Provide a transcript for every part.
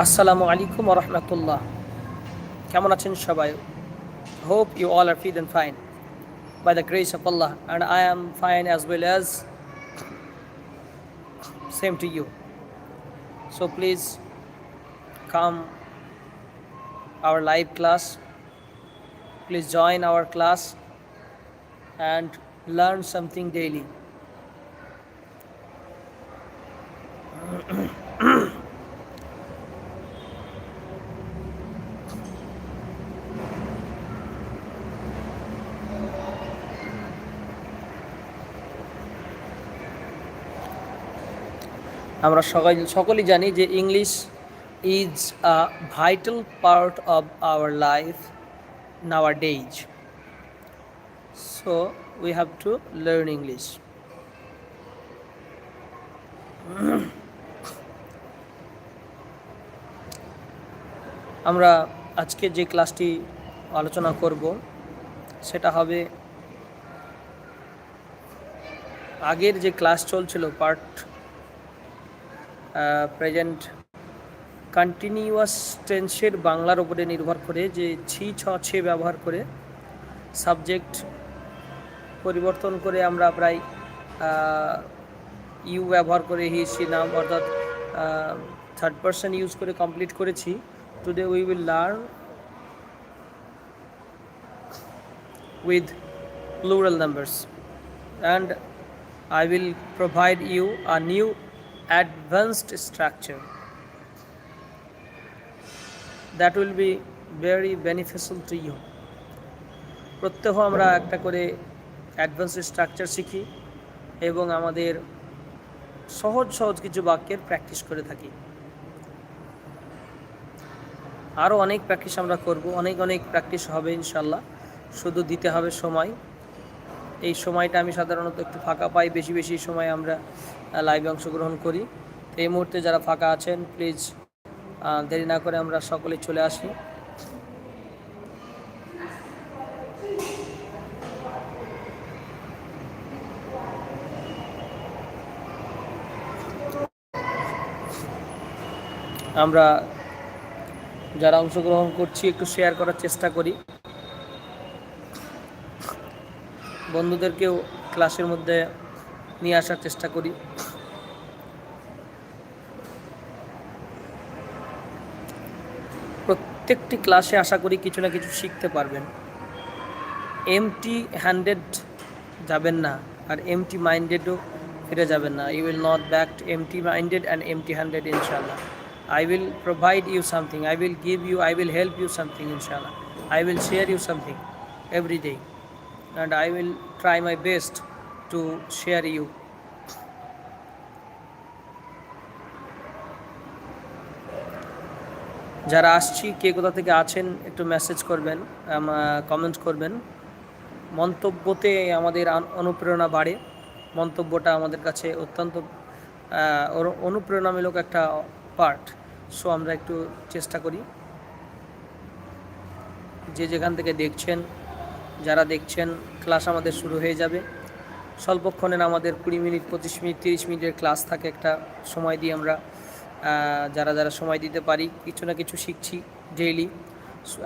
আসসালামু আলাইকুম রহমতুল্লাহ কেমন আছেন সবাই hope you all are fit and fine by the grace of Allah and I am fine as well as same to you so please come our live class please join our class and learn something daily আমরা সবাই সকলেই জানি যে English is a vital part of our life nowadays so we have to learn English আমরা আজকে যে ক্লাসটি আলোচনা করব, সেটা হবে আগের যে ক্লাস চলছিল পার্ট প্রেজেন্ট কন্টিনিউয়াস টেন্সের বাংলার উপরে নির্ভর করে যে ছি, ছ, ছে ব্যবহার করে সাবজেক্ট পরিবর্তন করে আমরা প্রায় ইউ ব্যবহার করে হি সি নাম অর্থাৎ থার্ড পার্সন ইউজ করে কমপ্লিট করেছি। Today we will learn with plural numbers and I will provide you a new advanced structure that will be very beneficial to you. প্রত্যহ আমরা একটা করে অ্যাডভান্স স্ট্রাকচার শিখি এবং আমাদের সহজ সহজ কিছু বাক্যের প্র্যাকটিস করে থাকি। আরও অনেক প্র্যাকটিস আমরা করব, অনেক অনেক প্র্যাকটিস হবে ইনশাল্লাহ শুধু দিতে হবে সময়। এই সময়টা আমি সাধারণত একটু ফাঁকা পাই, বেশি বেশি সময় আমরা লাইভে অংশগ্রহণ করি। এই মুহূর্তে যারা ফাঁকা আছেন প্লিজ দেরি না করে আমরা সকলে চলে আসি। আমরা যারা অংশগ্রহণ করছি, একটু শেয়ার করার চেষ্টা করি। বন্ধুদেরকেও ক্লাসের মধ্যে নিয়ে আসার চেষ্টা করি। প্রত্যেকটি ক্লাসে আশা করি কিছু না কিছু শিখতে পারবেন। এমটি হ্যান্ডেড যাবেন না, আর এমটি মাইন্ডেডও ফিরে যাবেন না। You will not back empty minded and empty handed ইনশাল্লাহ I will provide you something I will give you I will help you something ইনশাল্লাহ I will share you something everyday and I will try my best to share you. যারা আসছি, কে কোথা থেকে আছেন, একটু message করবেন comment করবেন। মন্তব্যতে আমাদের অনুপ্রেরণা বাড়ে। মন্তব্যটা আমাদের কাছে অত্যন্ত অনুপ্রেরণামূলক একটা পার্ট সো আমরা একটু চেষ্টা করি। যে যেখান থেকে দেখছেন, যারা দেখছেন ক্লাস আমাদের শুরু হয়ে যাবে। স্বল্পক্ষণের আমাদের কুড়ি মিনিট, পঁচিশ মিনিট, তিরিশ মিনিটের ক্লাস থাকে একটা সময় দিয়ে আমরা যারা যারা সময় দিতে পারি, কিছু না কিছু শিখছি ডেইলি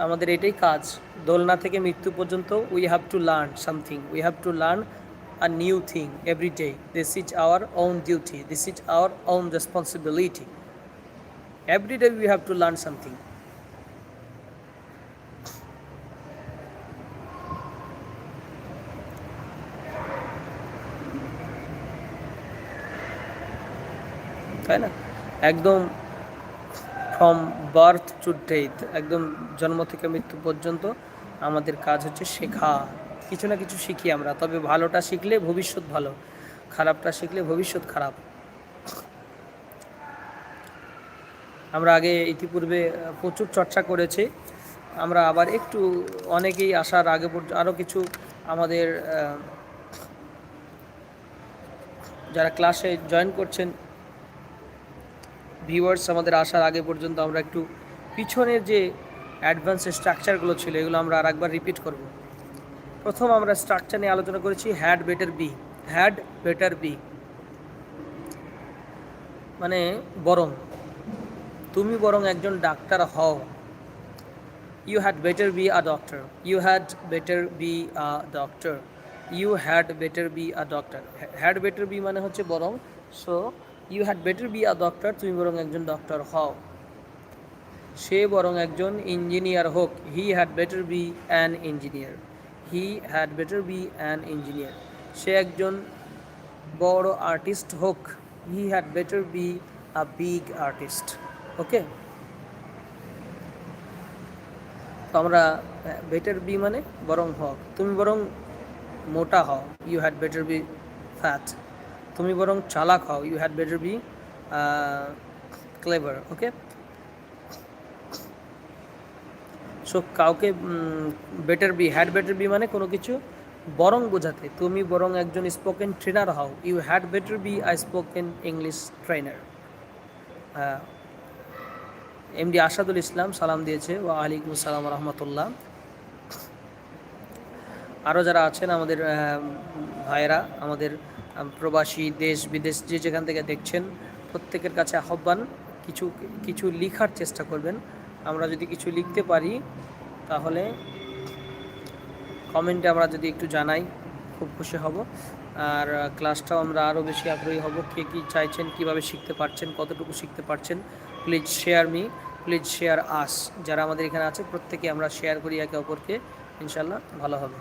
আমাদের এটাই কাজ দোলনা থেকে মৃত্যু পর্যন্ত we have to learn something we have to learn a new thing every day. This is our own duty. This is our own responsibility. Every day we have to learn something. তাই না একদম from birth to death একদম জন্ম থেকে মৃত্যু পর্যন্ত আমাদের কাজ হচ্ছে শেখা। কিছু না কিছু শিখি আমরা, তবে ভালোটা শিখলে ভবিষ্যৎ ভালো, খারাপটা শিখলে ভবিষ্যৎ খারাপ। আমরা আগে ইতিপূর্বে প্রচুর চর্চা করেছি, আমরা আবার একটু অনেকেই আসার আগে আরও কিছু আমাদের যারা ক্লাসে জয়েন করছেন ভিউয়ার্স আমাদের আসার আগে পর্যন্ত আমরা একটু পিছনের যে অ্যাডভান্স স্ট্রাকচারগুলো ছিল, এগুলো আমরা আর একবার রিপিট করব। প্রথম আমরা স্ট্রাকচার নিয়ে আলোচনা করেছি had better be had better be মানে বরং, তুমি বরং একজন ডাক্তার হও। You had better be a doctor you had better be a doctor you had better be a doctor had better be মানে হচ্ছে বরং so you had better be a doctor, তুমি বরং একজন ডক্টর হও। সে বরং একজন ইঞ্জিনিয়ার হোক। He had better be an engineer. He had better be an engineer. সে একজন বড় আর্টিস্ট হোক। He had better be a big artist. Okay? আমরা, বেটার বি মানে বরং হক। তুমি বরং মোটা হও। You had better be fat. তুমি বরং চালাক হও। You had better be clever okay so কাউকে better be had better be মানে কোনো কিছু বরং বোঝাতে। তুমি বরং একজন স্পোকেন ট্রেনার হও। You had better be I spoken English trainer MD Asadul Islam সালাম দিয়েছে। ওয়া আলাইকুম সালাম রহমতুল্লাহ। আরও যারা আছেন আমাদের ভাইয়েরা, আমাদের প্রবাসী, দেশ, বিদেশ, যে যেখান থেকে দেখছেন, প্রত্যেকের কাছে আহ্বান, কিছু কিছু লিখার চেষ্টা করবেন। আমরা যদি কিছু লিখতে পারি, তাহলে কমেন্টে আমরা যদি একটু জানাই, খুব খুশি হব। আর ক্লাসটাও আমরা আরও বেশি আগ্রহী হব, কে কী চাইছেন, কীভাবে শিখতে পারছেন, কতটুকু শিখতে পারছেন please share me please share us যারা আমাদের এখানে আছে, প্রত্যেকে আমরা শেয়ার করি একে অপরকে ইনশাল্লাহ ভালো হবে।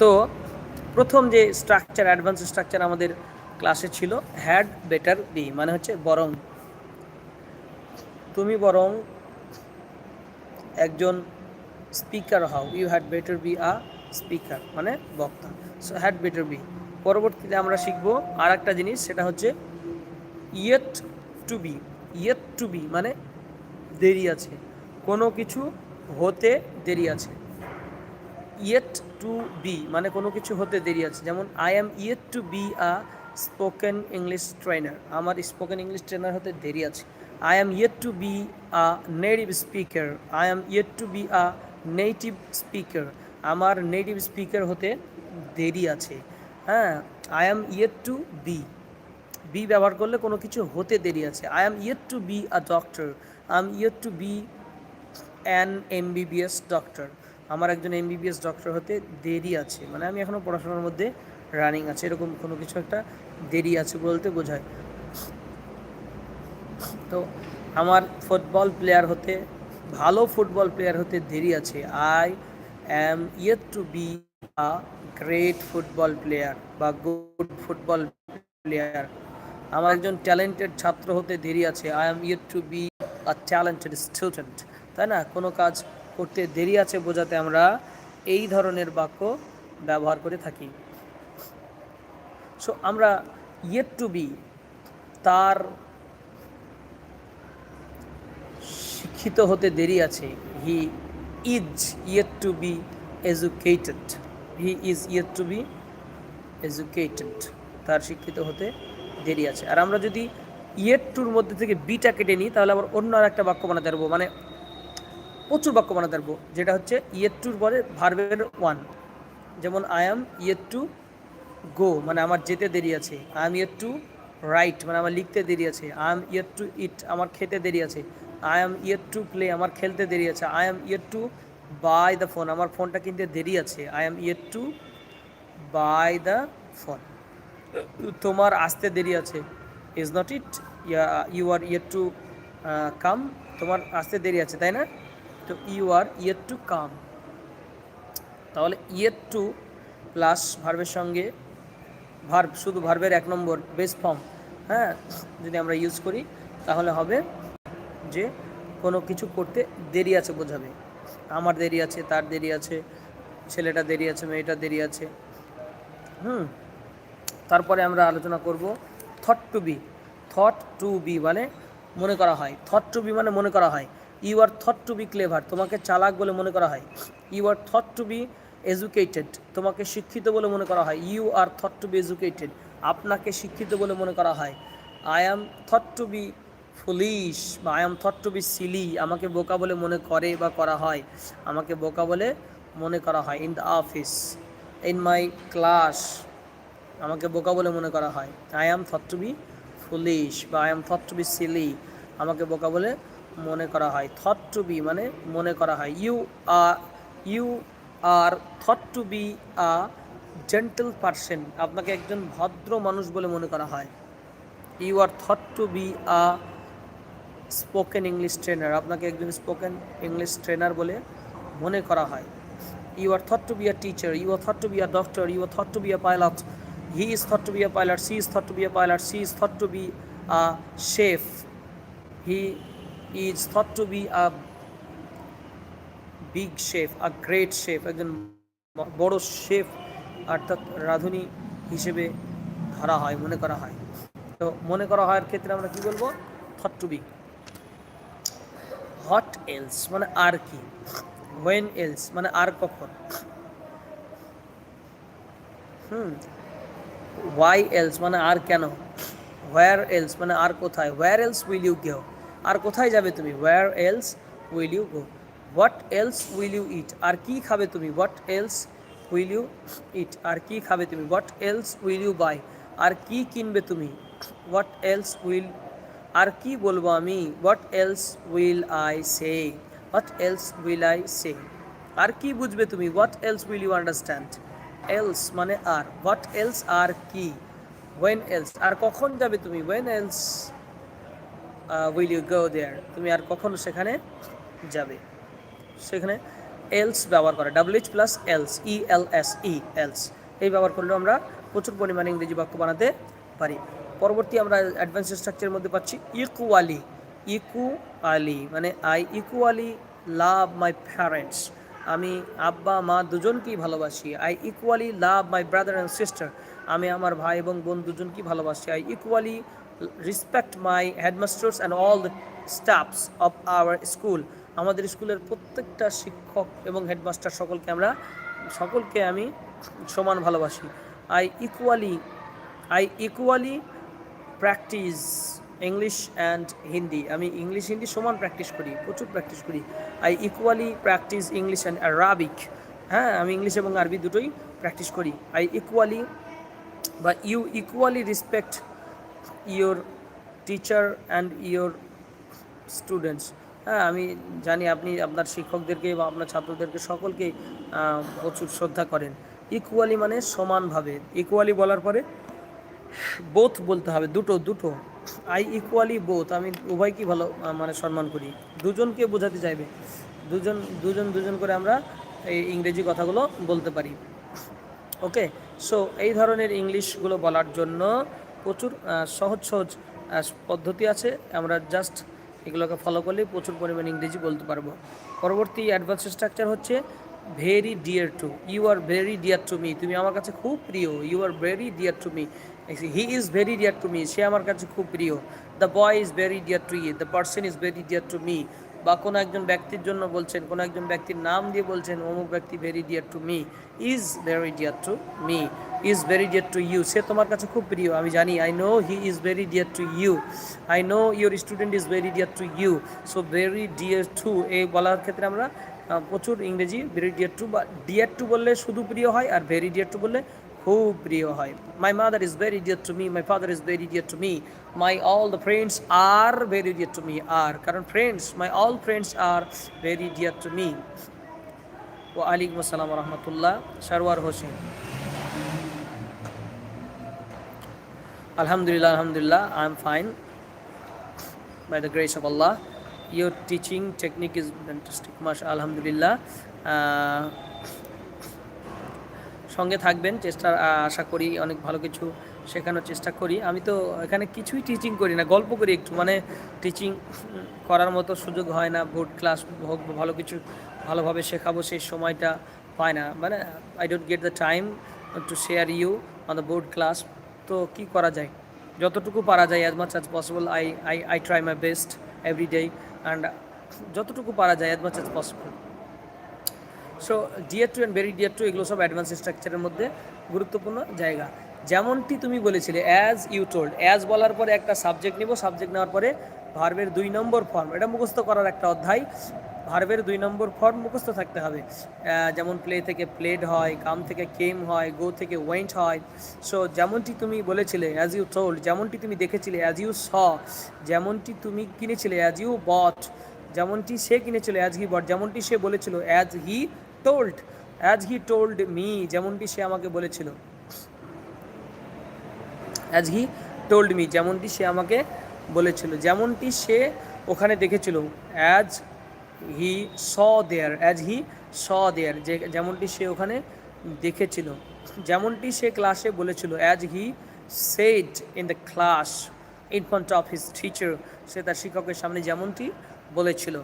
তো প্রথম যে স্ট্রাকচার অ্যাডভান্স স্ট্রাকচার আমাদের ক্লাসে ছিল হ্যাড বেটার বি মানে হচ্ছে বরং। তুমি বরং একজন স্পিকার হও। You had better be a speaker মানে বক্তা। সো হ্যাড বেটার বি পরবর্তীতে আমরা শিখব আর একটা জিনিস, সেটা হচ্ছে yet to be yet to be মানে দেরি আছে। কোনো কিছু হতে দেরি আছে। ইয়েট টু বি মানে কোনো কিছু হতে দেরি আছে। যেমন I am yet to be a spoken English trainer আমার স্পোকেন ইংলিশ ট্রেনার হতে দেরি আছে। I am yet to be a native speaker I am yet to be a native speaker আমার নেটিভ স্পিকার হতে দেরি আছে। হ্যাঁ I am yet to be be ব্যবহার করলে কোনো কিছু হতে দেরি আছে। I am yet to be a doctor I am yet to be an MBBS doctor আমার একজন এমবিবিএস ডক্টর হতে দেরি আছে। মানে আমি এখনও পড়াশোনার মধ্যে রানিং আছে। এরকম কোনো কিছু একটা দেরি আছে বলতে বোঝায়। তো আমার ফুটবল প্লেয়ার হতে, ভালো ফুটবল প্লেয়ার হতে দেরি আছে। I am yet to be a great football player বা গুড ফুটবল প্লেয়ার আমার একজন ট্যালেন্টেড ছাত্র হতে দেরি আছে। I am yet to be a talented student তাই না? কোনো কাজ করতে দেরি আছে বোঝাতে আমরা এই ধরনের বাক্য ব্যবহার করে থাকি। সো আমরা ইয়েট টু বি তার শিক্ষিত হতে দেরি আছে। He is yet to be educated he is yet to be educated তার শিক্ষিত হতে দেরি আছে। আর আমরা যদি ইয়েট টুর মধ্যে থেকে বিটা কেটে নিই, তাহলে আবার অন্য আর একটা বাক্য বানাতে পারব। মানে প্রচুর বাক্য বানাতে পারব যেটা হচ্ছে ইয়েট টুর পরে ভার্বের ওয়ান। যেমন, I am yet to go মানে আমার যেতে দেরি আছে। I am yet to write মানে আমার লিখতে দেরি আছে। I am yet to eat আমার খেতে দেরি আছে। I am yet to play আমার খেলতে দেরি আছে। I am yet to buy the phone আমার ফোনটা কিনতে দেরি আছে। I am yet to buy the phone তোমার আসতে দেরি আছে। Is not it you are yet to come, তোমার আসতে দেরি আছে, তাই না? তো you are yet to come. তাহলে ইয়েট টু প্লাস ভার্বের সঙ্গে ভার্ব, শুধু ভার্বের এক নম্বর বেস ফর্ম হ্যাঁ? যদি আমরা ইউজ করি, তাহলে হবে যে কোনো কিছু করতে দেরি আছে বোঝাবে। আমার দেরি আছে, তার দেরি আছে, ছেলেটা দেরি আছে, মেয়েটা দেরি আছে। হুম? তারপরে আমরা আলোচনা করব thought to be thought to be মানে মনে করা হয়। থট টু বি মানে মনে করা হয়। You are thought to be clever তোমাকে চালাক বলে মনে করা হয়। You are thought to be educated তোমাকে শিক্ষিত বলে মনে করা হয়। You are thought to be educated আপনাকে শিক্ষিত বলে মনে করা হয়। I am thought to be foolish বা I am thought to be silly আমাকে বোকা বলে মনে করে বা করা হয়। আমাকে বোকা বলে মনে করা হয়। In the office in my class আমাকে বোকা বলে মনে করা হয়। I am thought to be foolish বা I am thought to be silly আমাকে বোকা বলে মনে করা হয় থট টু বি মানে মনে করা হয়। You are you are thought to be a gentle person আপনাকে একজন ভদ্র মানুষ বলে মনে করা হয়। You are thought to be a spoken English trainer আপনাকে একজন স্পোকেন ইংলিশ ট্রেনার বলে মনে করা হয়। You are thought to be a teacher you are thought to be a doctor you are thought to be a pilot he is thought to be a pilot she is thought to be a pilot she is thought to be a chef he is thought to be a big chef a great chef একজন বড় chef অর্থাৎ রাঁধুনি হিসেবে ধরা হয়, মনে করা হয়। তো মনে করা হয় ক্ষেত্রে আমরা কি বলব? Thought to be what else মানে আর কি? ওয়েন এলস মানে আর কখন? হুম। ওয়াই এলস মানে আর কেন? হোয়ার এলস মানে আর কোথায়? Where else will you go আর কোথায় যাবে তুমি? Where else will you go what else will you eat আর কি খাবে তুমি? What else will you eat আর কি খাবে তুমি? What else will you buy আর কি কিনবে তুমি? হোয়াট এলস উইল আর কি বলব আমি? What else will I say what else will I say আর কি বুঝবে তুমি? What else will you understand else মানে আর। হোয়াট এলস আর কি? ওয়েন এলস আর কখন যাবে তুমি? When else will you go there তুমি আর কখন সেখানে যাবে? সেখানে এলস ব্যবহার করে। W H plus else E L S E else এই ব্যবহার করলেও আমরা প্রচুর পরিমাণে ইংরেজি বাক্য বানাতে পারি। পরবর্তী আমরা অ্যাডভান্স স্ট্রাকচারের মধ্যে পাচ্ছি ইকুয়ালি ইকু আলি মানে I equally love my parents আমি আব্বা, মা দুজনকেই ভালোবাসি। I equally love my brother and sister আমি আমার ভাই এবং বোন দুজনকেই ভালোবাসি। I equally respect my headmasters and all the staffs of our school আমাদের স্কুলের প্রত্যেকটা শিক্ষক এবং হেডমাস্টার সকলকে আমরা, সকলকে আমি সমান ভালোবাসি। I equally I equally practise English and Hindi আমি ইংলিশ হিন্দি সমান প্র্যাকটিস করি, প্রচুর প্র্যাকটিস করি। I equally practise English and Arabic হ্যাঁ আমি ইংলিশ এবং আরবি দুটোই প্র্যাকটিস করি। আই ইকুয়ালি বা you equally respect your teacher and your students হ্যাঁ আমি জানি আপনি আপনার শিক্ষকদেরকে বা আপনার ছাত্রদেরকে সকলকে প্রচুর শ্রদ্ধা করেন। ইকুয়ালি মানে সমানভাবে। ইকুয়ালি বলার পরে বোথ বলতে হবে, দুটো দুটো। আই ইকুয়ালি বোথ আমি উভয়কেই ভালো মানে সম্মান করি। দুজনকে বোঝাতে চাইবে। দুজন দুজন দুজন করে আমরা এই ইংরেজি কথাগুলো বলতে পারি। ওকে সো এই ধরনের ইংলিশগুলো বলার জন্য প্রচুর সহজ সহজ পদ্ধতি আছে। আমরা জাস্ট এগুলোকে ফলো করলেই প্রচুর পরিমাণে ইংরেজি বলতে পারব। পরবর্তী অ্যাডভান্স স্ট্রাকচার হচ্ছে very dear to you are very dear to me তুমি আমার কাছে খুব প্রিয় you are very dear to me he is very dear to me সে আমার কাছে খুব প্রিয়। The boy is very dear to you the person is very dear to me বা কোনো একজন ব্যক্তির জন্য বলছেন, কোনো একজন ব্যক্তির নাম দিয়ে বলছেন, অমুক ব্যক্তি very dear to me is very dear to me is very dear to you সে তোমার কাছে খুব প্রিয় আমি জানি I know he is very dear to you I know your student is very dear to you so very dear to এই বলার ক্ষেত্রে আমরা প্রচুর ইংরেজি ভেরি ডিয়ার টু বা ডিয়ার টু বললে শুধু প্রিয় হয় আর ভেরি ডিয়ার টু বললে খুব প্রিয় হয় my mother is very dear to me my father is very dear to me my all the friends are very dear to me আর কারণ friends my all friends are very dear to me ও আলিকুম আসসালাম রহমতুল্লাহ Sarwar Hossain Alhamdulillah, Alhamdulillah, I'm fine. By the grace of Allah, your teaching technique is fantastic. Masha Alhamdulillah. আহ, সঙ্গে থাকবেন চেষ্টা আশা করি অনেক ভালো কিছু শেখানোর চেষ্টা করি আমি তো এখানে কিছুই টিচিং করি না গল্প করি একটু মানে টিচিং করার মতো সুযোগ হয় না বোর্ড ক্লাস হোক ভালো কিছু ভালোভাবে শেখাবো সেই সময়টা পায় না মানে I don't get the time to share you on the board class তো কি করা যায়? যতটুকু পারা যায় as much as possible I I I try my best every day and যতটুকু পারা যায় as much as possible so dear to and very dear to এগুলো সব অ্যাডভান্স স্ট্রাকচারের মধ্যে গুরুত্বপূর্ণ জায়গা। যেমনটি তুমি বলেছিলে অ্যাজ ইউ টোল্ড অ্যাজ বলার পরে একটা সাবজেক্ট নিব সাবজেক্ট নেওয়ার পরে ভার্বের দুই নম্বর ফর্ম এটা মুখস্থ করার একটা অধ্যায়। ভার্বের দুই নম্বর ফর্ম মুখস্থ থাকতে হবে। যেমন প্লে থেকে প্লেড হয়, কাম থেকে কেম হয় গো থেকে ওয়েন্ট হয়। সো যেমনটি তুমি বলেছিলে অ্যাজ ইউ টোল্ড যেমনটি তুমি দেখেছিলে অ্যাজ ইউ স যেমনটি তুমি কিনেছিলে অ্যাজ ইউ বট যেমনটি সে কিনেছিল অ্যাজ হি বট যেমনটি সে বলেছিল as he told as he told me যেমনটি সে আমাকে বলেছিল। অ্যাজ হি টোল্ড মি যেমনটি সে আমাকে বলেছিল, যেমনটি সে ওখানে দেখেছিল as he saw there as he স দেয়ার যে যেমনটি সে ওখানে দেখেছিল। যেমনটি সে ক্লাসে বলেছিল as he said in the class in front of his teacher সে তার শিক্ষকের সামনে যেমনটি বলেছিল।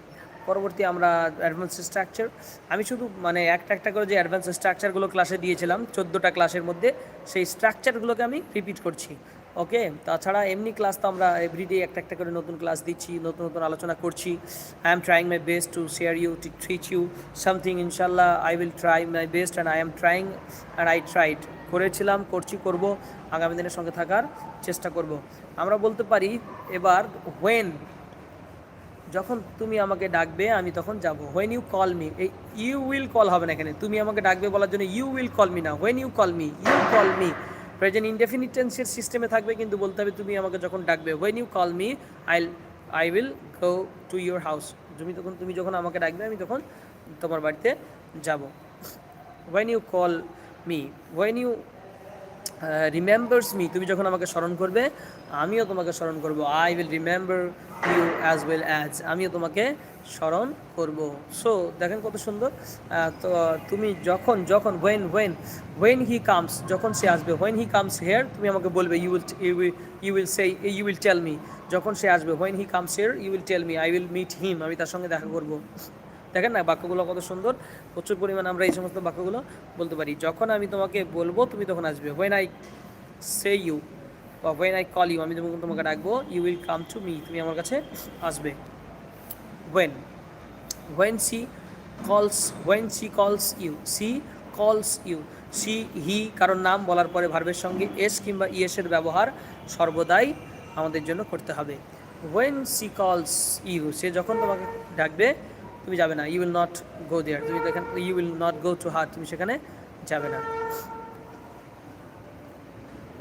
পরবর্তী আমরা অ্যাডভান্স স্ট্রাকচার আমি শুধু মানে একটা একটা করে যে অ্যাডভান্স স্ট্রাকচারগুলো ক্লাসে দিয়েছিলাম, চোদ্দোটা ক্লাসের মধ্যে, সেই স্ট্রাকচারগুলোকে আমি রিপিট করছি। ওকে তাছাড়া এমনি ক্লাস তো আমরা এভরিডে একটা একটা করে নতুন ক্লাস দিচ্ছি, নতুন নতুন আলোচনা করছি। I am trying my best to share you to teach you something ইনশাল্লাহ I will try my best and I am trying and I tried করেছিলাম, করছি, করব, আগামী দিনের সঙ্গে থাকার চেষ্টা করব। আমরা বলতে পারি, এবার হোয়েন যখন তুমি আমাকে ডাকবে, আমি তখন যাব। হোয়েন ইউ কল মি এই ইউ উইল কল হবে না এখানে। তুমি আমাকে ডাকবে বলার জন্য ইউ উইল কল মি না when you call me you call me present indefinite টেন্সের সিস্টেমে থাকবে, কিন্তু বলতে হবে তুমি আমাকে যখন ডাকবে when you call me I I will go to your house তুমি তখন, তুমি যখন আমাকে ডাকবে, আমি তখন তোমার বাড়িতে যাব। When you call me when you remembers me তুমি যখন আমাকে স্মরণ করবে আমিও তোমাকে স্মরণ করব। I will remember you as well as আমিও তোমাকে স্মরণ করব। সো দেখেন কত সুন্দর। তো, তুমি যখন যখন when when when he comes যখন সে আসবে ওয়েন হি কামস হেয়ার তুমি আমাকে বলবে you will you will say you will tell me যখন সে আসবে when he comes here you will tell me I will meet him আমি তার সঙ্গে দেখা করব। দেখেন না বাক্যগুলো কত সুন্দর। প্রচুর পরিমাণ আমরা এই সমস্ত বাক্যগুলো বলতে পারি। যখন আমি তোমাকে বলব, তুমি তখন আসবে। হোয়েন আই সে ইউ বা হোয়েন আই কল ইউ আমি যখন তোমাকে ডাকবো you will come to me তুমি আমার কাছে আসবে। When when she calls when she calls you she calls you she he কারণ নাম বলার পরে ভার্বের সঙ্গে এস কিংবা ইএসের ব্যবহার সর্বদাই আমাদের জন্য করতে হবে। ওয়েন সি কলস ইউ সে যখন তোমাকে ডাকবে, তুমি যাবে না। You will not go there তুমি দেখেন you will not go to her তুমি সেখানে যাবে না।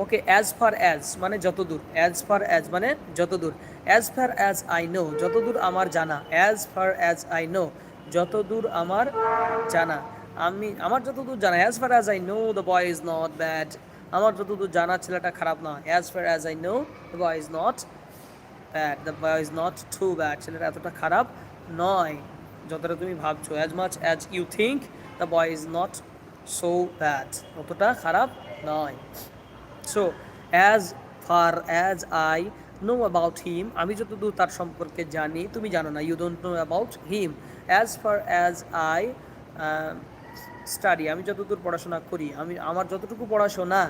ওকে অ্যাজ ফার অ্যাজ মানে যতদূর অ্যাজ ফার অ্যাজ মানে যতদূর as far as I know যতদূর আমার জানা as far as I know যতদূর আমার জানা। আমি, আমার যতদূর জানা as far as I know the boy is not bad আমার যতদূর জানা ছেলেটা খারাপ না as far as I know the boy is not bad the boy is not too bad ছেলেটা এতটা খারাপ নয়, যতটা তুমি ভাবছ। As much as you think the boy is not so bad অতটা খারাপ নয়। So as far as I know about him আমি যতদূর তার সম্পর্কে জানি তুমি জানো না you don't know about him as far as I study আমি যতদূর পড়াশোনা করি আমি আমার যতটুকু পড়াশোনা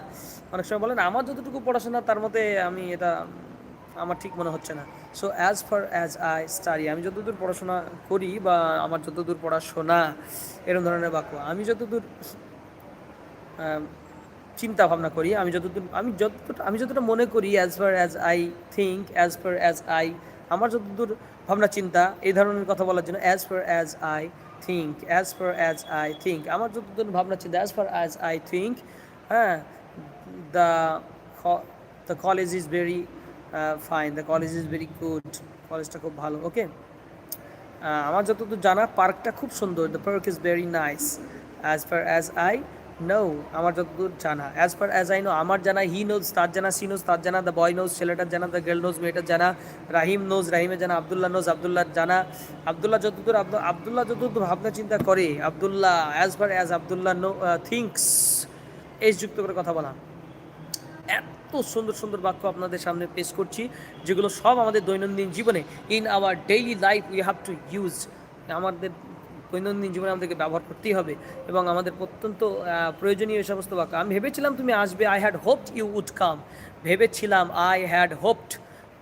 অনেক সময় বলেন আমার যতটুকু পড়াশোনা তার মধ্যে আমি এটা আমার ঠিক মনে হচ্ছে না। So as far as I study আমি যতদূর পড়াশোনা করি বা আমার যতদূর পড়াশোনা এরকম ধরনের বাক্য। আমি যতদূর আম, চিন্তা ভাবনা করি, আমি যতদূর, আমি যতটা আমি যতটা মনে করি as far as I think as far as I আমার যতদূর ভাবনা চিন্তা, এই ধরনের কথা বলার জন্য as far as I think as far as I think আমার যতদূর ভাবনা চিন্তা as far as I think হ্যাঁ the the college is very fine the college is very good কলেজটা খুব ভালো ওকে আমার যতদূর জানা পার্কটা খুব সুন্দর the park is very nice as far as I know আমার যতদূর জানা। As far as I know আমার জানা হি নোজ তার জানা সি নোজ তার জানা দ্য বয় নোজ ছেলেটার জানা দ্য গার্ল নোজ মেয়েটার জানা, রাহিম নোজ রাহিমের জানা, আবদুল্লাহ নোজ আবদুল্লাহর জানা। আবদুল্লাহ যতদূর আব্দুল আবদুল্লাহ যতদূর ভাবনা চিন্তা করে, Abdullah as far as Abdullah know thinks S যুক্ত করে কথা বলা। এত সুন্দর সুন্দর বাক্য আপনাদের সামনে পেশ করছি, যেগুলো সব আমাদের দৈনন্দিন জীবনে in our daily life we have to use আমাদের দৈনন্দিন জীবনে আমাদেরকে ব্যবহার করতেই হবে এবং আমাদের অত্যন্ত প্রয়োজনীয় এই সমস্ত বাক্য। আমি ভেবেছিলাম তুমি আসবে I had hoped you would come ভেবেছিলাম আই হ্যাড হোপড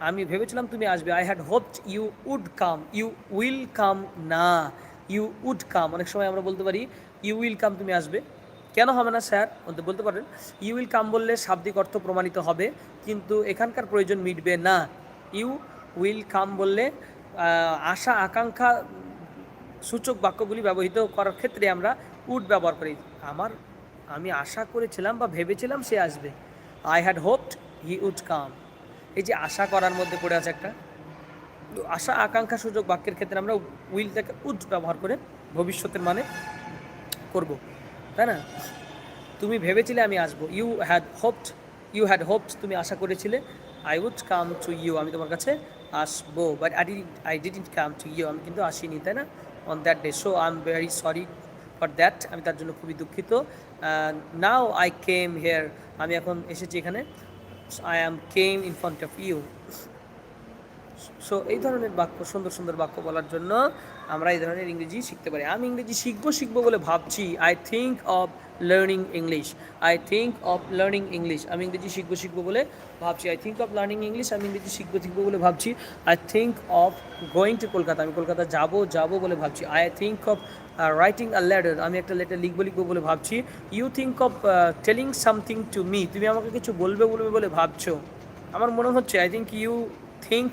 আমি ভেবেছিলাম তুমি আসবে I had hoped you would come you will come না। ইউ উড কাম অনেক সময় আমরা বলতে পারি ইউ উইল কাম তুমি আসবে। কেন হবে না, স্যার? বলতে বলতে পারেন ইউ উইল কাম বললে শাব্দিক অর্থ প্রমাণিত হবে, কিন্তু এখানকার প্রয়োজন মিটবে না। ইউ উইল কাম বললে আশা, আকাঙ্ক্ষা সূচক বাক্যগুলি ব্যবহৃত করার ক্ষেত্রে আমরা উড ব্যবহার করি। আমার, আমি আশা করেছিলাম বা ভেবেছিলাম সে আসবে। I had hoped he would come এই যে আশা করার মধ্যে পড়ে আছে একটা। আশা, আকাঙ্ক্ষা, সূচক বাক্যের ক্ষেত্রে আমরা উইলটাকে উড ব্যবহার করে ভবিষ্যতের মানে করব। তাই না? তুমি ভেবেছিলে আমি আসব। You had hoped you had hoped তুমি আশা করেছিলে I would come to you আমি তোমার কাছে আসব। But I did I didn't come to you আমি কিন্তু আসিনি, তাই না? On that day so I am very sorry for that আমি তার জন্য খুবই দুঃখিত। নাও আই কেম হেয়ার আমি এখন এসেছি এখানে। I am came in front of you so এই ধরনের বাক্য, সুন্দর সুন্দর বাক্য বলার জন্য আমরা এই ধরনের ইংরেজি শিখতে পারি। আমি ইংরেজি শিখব শিখব বলে ভাবছি। I think of learning English I think of learning English আমি ইংরেজি শিখব শিখব বলে ভাবছি। I think of learning English আমি ইংরেজি শিখব শিখব বলে ভাবছি। I think of going to Kolkata আমি কলকাতা যাব যাব বলে ভাবছি। I think of writing a letter আমি একটা লেটার লিখব লিখব বলে ভাবছি। You think of telling something to me তুমি আমাকে কিছু বলবে বলবে বলে ভাবছ। আমার মনে হচ্ছে I think you think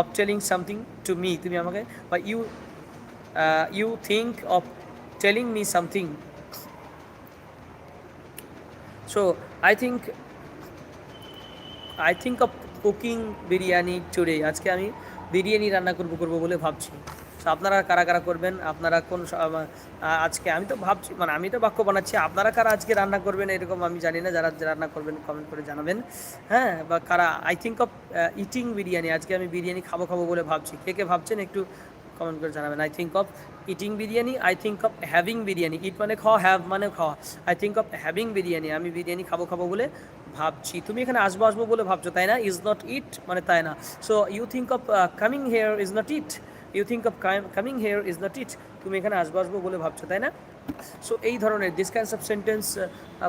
of telling something to me তুমি আমাকে, বা you you think of telling me something so I think I think of cooking biryani today আজকে আমি বিরিয়ানি রান্না করব করব বলে ভাবছি। তো আপনারা কারা কারা করবেন? আপনারা কোন আজকে আমি তো ভাবছি মানে আমি তো বাক্য বানাচ্ছি, আপনারা কারা আজকে রান্না করবেন এরকম আমি জানি না, যারা রান্না করবেন কমেন্ট করে জানাবেন। হ্যাঁ বা কারা I think of eating biryani, আজকে আমি বিরিয়ানি খাব খাব বলে ভাবছি। কে কে ভাবছেন একটু কমেন্ট করে জানাবেন। I think of eating biryani I think of having biryani eat মানে খাওয়া হ্যাভ মানে খাওয়া I think of having biryani আমি বিরিয়ানি খাব খাব বলে ভাবছি। তুমি এখানে আসব আসব বলে ভাবছ, তাই না? ইজ নট ইট মানে তাই না। So you think of coming here is not it you think of coming here is not it তুমি এখানে আসব আসব বলে ভাবছ, তাই না? সো এই ধরনের this kinds of sentence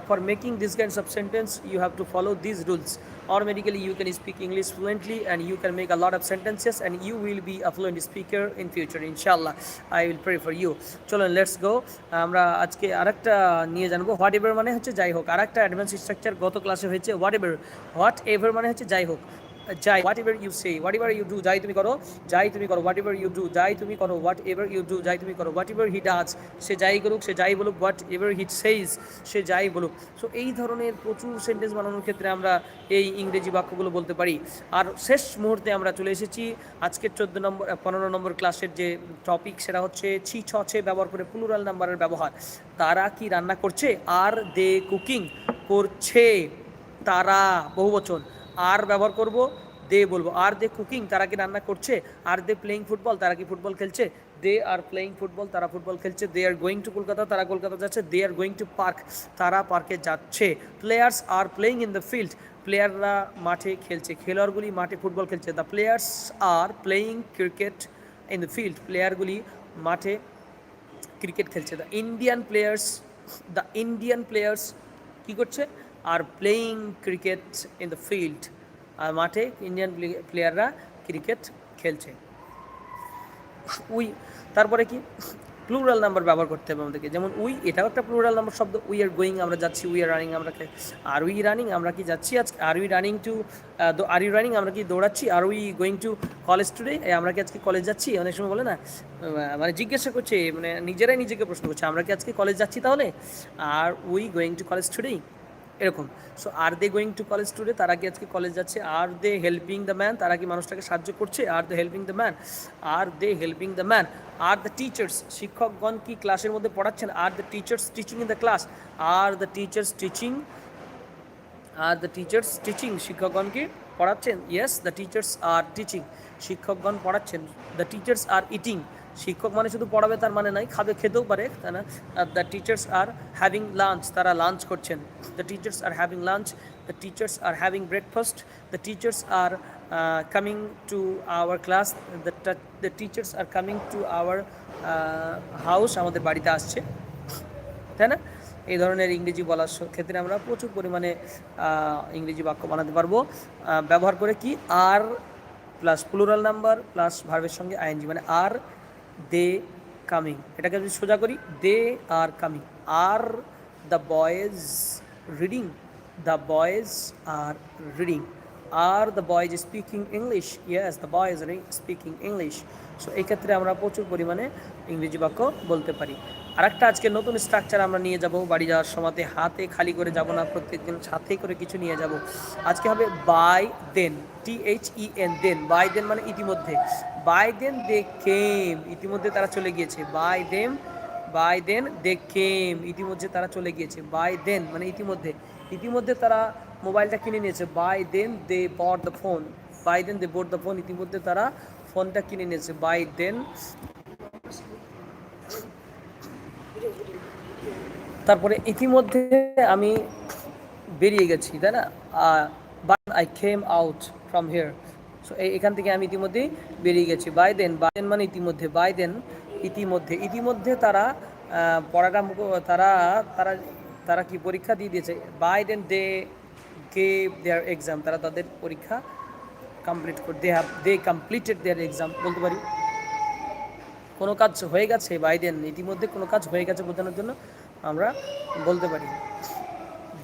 for making this kinds of sentence you have to follow this rules automatically you can speak english fluently and you can make a lot of sentences and you will be a fluent speaker in future, inshallah. I will pray for you. চলো let's go আমরা আজকে আরেকটা নিয়ে জানব what ever মানে হচ্ছে যাই হোক। আরেকটা অ্যাডভান্স স্ট্রাকচার গত ক্লাসে হয়েছে হোয়াট এভার হোয়াট এভার মানে হচ্ছে যাই হোক। যাই whatever you say whatever you do যাই তুমি করো, যাই তুমি করো হোয়াট এভার ইউ ডু যাই তুমি করো হোয়াট এভার ইউ ডু যাই তুমি করো হোয়াট এভার হি ডাজ সে যাই করুক, সে যাই বলুক হোয়াট এভার হি সেইজ সে যাই বলুক। সো এই ধরনের প্রচুর সেন্টেন্স বানানোর ক্ষেত্রে আমরা এই ইংরেজি বাক্যগুলো বলতে পারি। আর শেষ মুহূর্তে আমরা চলে এসেছি আজকের চোদ্দ নম্বর পনেরো নম্বর ক্লাসের যে টপিক সেটা হচ্ছে ছি ছছে ব্যবহার করে প্লুরাল নাম্বারের ব্যবহার। তারা কি রান্না করছে? আর দে কুকিং করছে। তারা বহুবচন। আর ব্যবহার করব, দে বলব। আর দে কুকিং, তারা কি রান্না করছে? আর দে প্লেইং ফুটবল তারা কি ফুটবল খেলছে? দে আর প্লেইং ফুটবল তারা ফুটবল খেলছে। They are going to Kolkata, তারা কলকাতা যাচ্ছে। They are going to park তারা পার্কে যাচ্ছে। Players are playing in the field প্লেয়াররা মাঠে খেলছে। খেলোয়াড়গুলি মাঠে ফুটবল খেলছে। The players are playing cricket in the field প্লেয়ারগুলি মাঠে ক্রিকেট খেলছে। The Indian players the Indian players কী করছে? Are playing cricket in the field আর মাঠে ইন্ডিয়ান প্লেয়াররা ক্রিকেট খেলছে। উই, তারপরে কি? প্লুরাল নাম্বার ব্যবহার করতে হবে আমাদেরকে। যেমন উই, এটাও একটা প্লুরাল নাম্বার শব্দ। উই আর গোয়িং আমরা যাচ্ছি উই আর রানিং আমরা আর উই রানিং আমরা কি যাচ্ছি আজকে? Are we running too are you running আমরা কি দৌড়াচ্ছি? Are we going to college today আমরা কি আজকে কলেজ যাচ্ছি? অনেক সময় বলে না মানে জিজ্ঞাসা করছে মানে নিজেরাই নিজেকে প্রশ্ন করছে, আমরা কি আজকে কলেজ যাচ্ছি তাহলে? Are we going to college today এরকম। So are they going to college today তারা কি আজকে কলেজ যাচ্ছে? Are they helping the man তারা কি মানুষটাকে সাহায্য করছে? Are they helping the man are they helping the man are the teachers শিক্ষকগণ কি ক্লাসের মধ্যে পড়াচ্ছেন? Are the teachers teaching in the class are the teachers teaching are the teachers teaching শিক্ষকগণকে পড়াচ্ছেন? Yes the teachers are teaching শিক্ষকগণ পড়াচ্ছেন। The teachers are eating শিক্ষক মানে শুধু পড়াবে তার মানে নয় খাবে, খেতেও পারে, তাই না? The teachers are having lunch তারা লাঞ্চ করছেন। The teachers are having lunch the teachers are having breakfast the teachers are coming to our class the teachers are coming to our house আমাদের বাড়িতে আসছে, তাই না? এই ধরনের ইংরেজি বলার ক্ষেত্রে আমরা প্রচুর পরিমাণে ইংরেজি বাক্য বানাতে পারব। ব্যবহার করে কি? Are plus plural number plus ভার্বের সঙ্গে আইএনজি মানে আর দে কামিং। এটাকে যদি সোজা করি, they are coming. Are the boys reading, the boys are reading. Are the boys speaking English, yes, the boys speaking English. So, এই ক্ষেত্রে আমরা প্রচুর পরিমাণে ইংরেজি বাক্য বলতে পারি। আর একটা আজকে নতুন স্ট্রাকচার আমরা নিয়ে যাব, বাড়ি যাওয়ার সময়তে হাতে খালি করে যাব না, প্রত্যেকদিন সাথে করে কিছু নিয়ে যাব। আজকে হবে by then T H E N then by then মানে ইতিমধ্যে। By then they came. ইতিমধ্যে তারা চলে গিয়েছে। By them, by then they came. ইতিমধ্যে তারা চলে গিয়েছে। বাই দেন মানে ইতিমধ্যে। ইতিমধ্যে তারা মোবাইলটা কিনে নিয়েছে। By then they bought the phone. By then they bought the phone. ইতিমধ্যে তারা ফোনটা কিনে নিয়েছে। By then. তারপরে ইতিমধ্যে আমি বেরিয়ে গেছি, তাই না? But I came out from here so এখান থেকে আমি ইতিমধ্যেই বেরিয়ে গেছি। বাই দেন বাই দেন মানে ইতিমধ্যে বাই দেন ইতিমধ্যে। ইতিমধ্যে তারা পড়াটা মুখ, তারা তারা তারা কি পরীক্ষা দিয়ে দিয়েছে? By then they gave their exam তারা তাদের পরীক্ষা কমপ্লিট করে they have they completed their exam বলতে পারি, কোনো কাজ হয়ে গেছে বাই দেন ইতিমধ্যে কোনো কাজ হয়ে গেছে বোঝানোর জন্য আমরা বলতে পারি।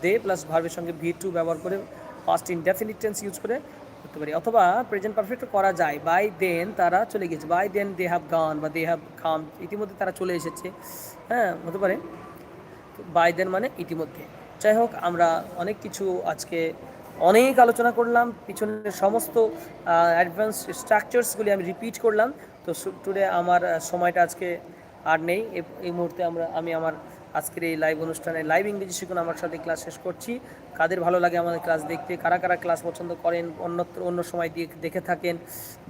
দে প্লাস ভার্বের সঙ্গে ভি টু ব্যবহার করে ফার্স্ট ইনডেফিনিট টেন্স ইউজ করে করতে পারি। অথবা প্রেজেন্ট পারফেক্ট করা যায়। বাই দেন তারা চলে গেছে বাই দেন দে হ্যাভ গান বা দে হ্যাভ খাম ইতিমধ্যে তারা চলে এসেছে। হ্যাঁ হতে পারে। বাই দেন মানে ইতিমধ্যে। যাই হোক, আমরা অনেক কিছু আজকে অনেক আলোচনা করলাম। পিছনের সমস্ত অ্যাডভান্স স্ট্রাকচার্সগুলি আমি রিপিট করলাম। তো টুডে আমার সময়টা আজকে আর নেই। এই মুহূর্তে আমরা, আমি আমার আজকের এই লাইভ অনুষ্ঠানে লাইভ ইংরেজি শিখুন, আমার সাথে ক্লাস শেষ করছি। কাদের ভালো লাগে আমাদের ক্লাস দেখতে? কারা কারা ক্লাস পছন্দ করেন? অন্যত্র অন্য সময় দিয়ে দেখে থাকেন।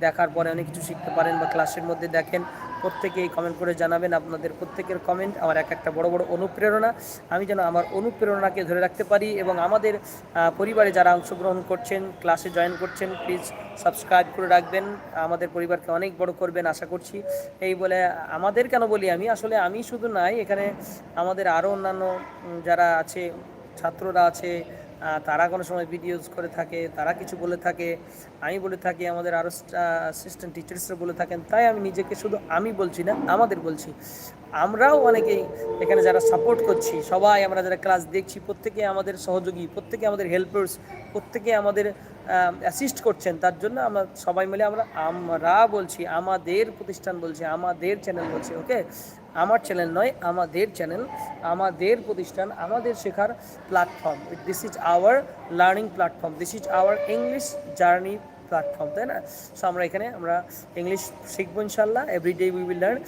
দেখার পরে অনেক কিছু শিখতে পারেন বা ক্লাসের মধ্যে দেখেন। প্রত্যেকেই কমেন্ট করে জানাবেন আপনাদের প্রত্যেকের কমেন্ট আমার এক একটা বড় বড় অনুপ্রেরণা। আমি যেন আমার অনুপ্রেরণাকে ধরে রাখতে পারি এবং আমাদের পরিবারে যারা অংশগ্রহণ করছেন ক্লাসে জয়েন করছেন প্লিজ সাবস্ক্রাইব করে রাখবেন। আমাদের পরিবারকে অনেক বড় করবেন, আশা করছি। এই বলে আমাদের কেন বলি আমি? আসলে আমি শুধু নাই, এখানে আমাদের আরও অন্যান্য যারা আছে, ছাত্ররা আছে তারা কোনো সময় ভিডিওস করে থাকে, তারা কিছু বলে থাকে। আমি বলে থাকি, আমাদের আরও অ্যাসিস্ট্যান্ট টিচার্সরা বলে থাকেন, তাই আমি নিজেকে শুধু আমি বলছি না, আমাদের বলছি। আমরাও অনেকেই এখানে যারা সাপোর্ট করছি, সবাই আমরা যারা ক্লাস দেখছি, প্রত্যেকে আমাদের সহযোগী, প্রত্যেকে আমাদের হেল্পার্স প্রত্যেকে আমাদের অ্যাসিস্ট করছেন, তার জন্য আমরা সবাই মিলে আমরা আমরা বলছি, আমাদের প্রতিষ্ঠান বলছি, আমাদের চ্যানেল বলছি ওকে আমার চ্যানেল নয়, আমাদের চ্যানেল আমাদের প্রতিষ্ঠান, আমাদের শেখার platform this is our learning platform this is our English journey platform তাই না? সো আমরা এখানে আমরা ইংলিশ শিখব ইনশাল্লাহ এভরিডে উই উইল লার্ন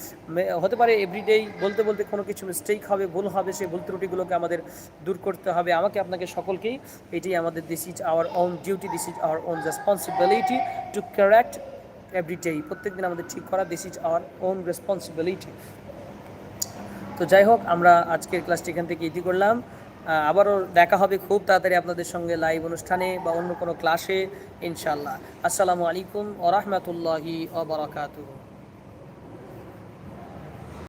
হতে পারে এভরিডেই বলতে বলতে কোনো কিছু মিস্টেক হবে, ভুল হবে, সেই ভুল ত্রুটিগুলোকে আমাদের দূর করতে হবে। আমাকে, আপনাকে সকলকেই এটি আমাদের this is our own duty this is our own responsibility to correct everyday প্রত্যেকদিন আমাদের ঠিক করা this is our own responsibility তো যাই হোক, আমরা আজকের ক্লাসটি এখান থেকে ইতি করলাম। আবারও দেখা হবে খুব তাড়াতাড়ি আপনাদের সঙ্গে লাইভ অনুষ্ঠানে বা অন্য কোনো ক্লাসে ইনশাল্লাহ আসসালামু আলাইকুম ওরহমতুল্লাহি ওবরাকাতুহু